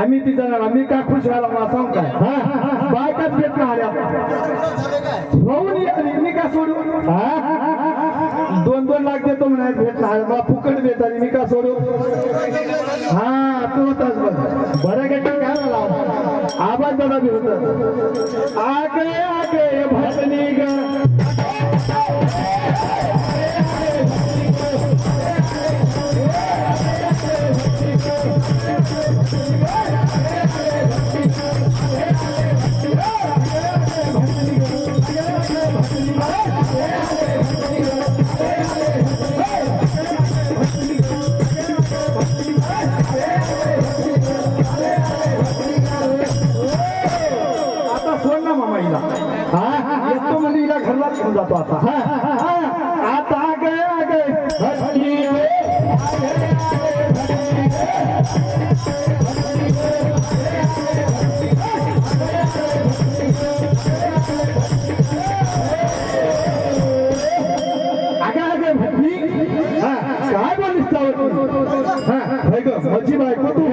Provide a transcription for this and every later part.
आम्ही ती जाणार आम्ही काय खुश व्हायला मला सांग काय बायकाच भेट ना आल्या. होऊन ये मी का सोडू? दोन दोन लाख देतो म्हणा भेट ना मला फुकट देत आणि मी का सोडू? हा तू होताच बघ बरं काय काय आवाज दादा बी होत. आगे आगे. घेऊन जातो आता हा, आता आगे आगे भटनी ग. आगे आगे भटनी हा, काय बोलीस त्यावर हा होय ग माझी बायको तू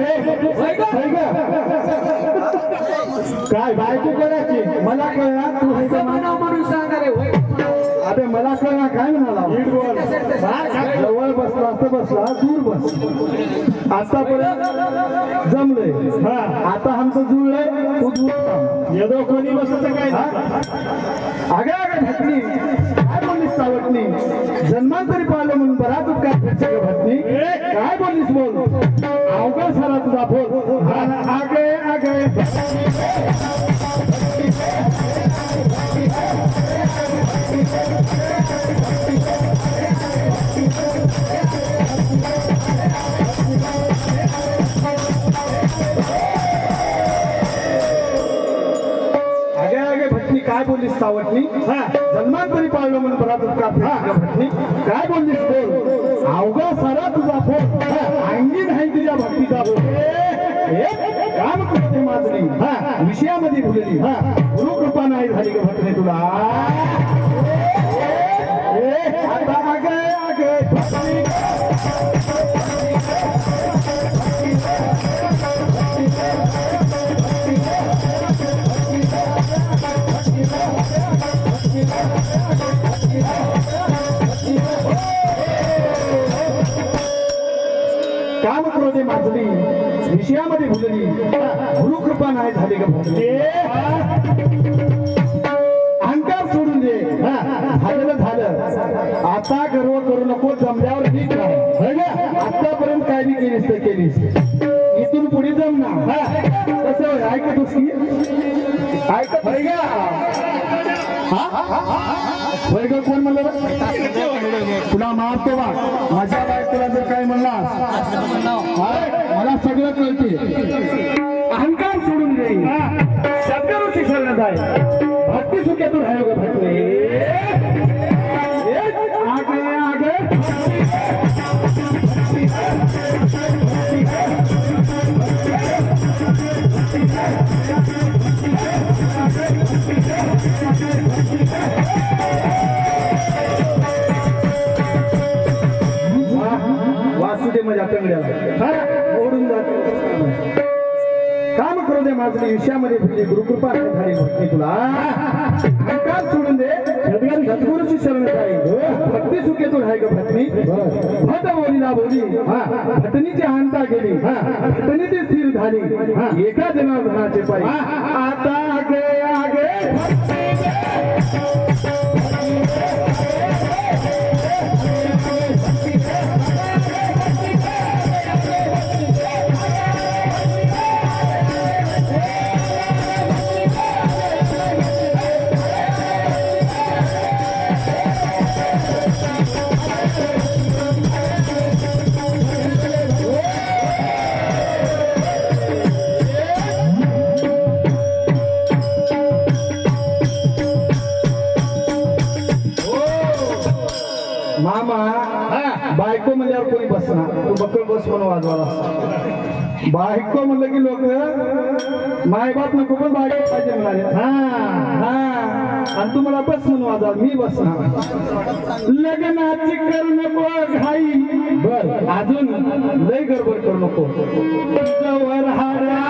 दूर बस आतापर्यंत जमलंय हा आता आमचं जुळलंय थांब. येदो कोणी बसत काय अगं अगं भटणी काय बोललीस सावटणी? जन्मांतरी पाहिलं म्हणून बराच उपकार करते ग भटणी. काय बोललीस बोल? अवघड झाला तुझा बोल. आगे आगे आगे. काय बोललीस सावटणी जन्मांतरी पाळलं म्हणून बराच उपकार भटणी काय बोललीस बोल? अवघा सारा तुझा फोन. अंगी नाही तुझ्या भक्तीचा बोल काम करते माजली. विषयामध्ये भुलली गुरुकृपा नाही झाली का भटणे तुला? ए, आता आगे आगे. भटणी विषयामध्ये भुलली गुरुकृपा नाही झाली ग भटणे अहंकार सोडून दे. झालेलं झालं. आता गर्व करू नको जमल्यावर ठीक नाही आतापर्यंत काय बी केलीस तर केलीस. इथून पुढे जम ना. कसं? ऐकतोस की? ऐकत होय का? कोण म्हणलं? तुला मारतो बा माझ्या मला सगळं अहंकार सोडून दे. शब्दावर शिक्षण जाय. भक्ती सुख्यातून आहे ग भटवे आगे आगे. फार ओढून जाते काम करू दे माझं विषयामध्ये तुझी गुरुकृपा झाली भक्ती तुला. अहंकार सोडून दे. सद्गुरूची शरण जाईल हो, भक्ती सुखेतून आहे का भटनी भट बोलीला बोली. भटनीची अहंता गेली. भटनी ती स्थिर झाली. एका जनार्दनाचे पायी. आता आगे आगे. मामा बायको म्हणल्यावर कोणी बसणार? तू बकल बस म्हणून वाजवाला बायको म्हणलं की लोक मायबाप नको पण बायको पाहिजे म्हणाले. हा हा. आणि तू मला बस म्हणून वाजवा मी बसणार. लग्नाची कर नको घाई. बर अजून लय गडबड करू नको. जवळ हारा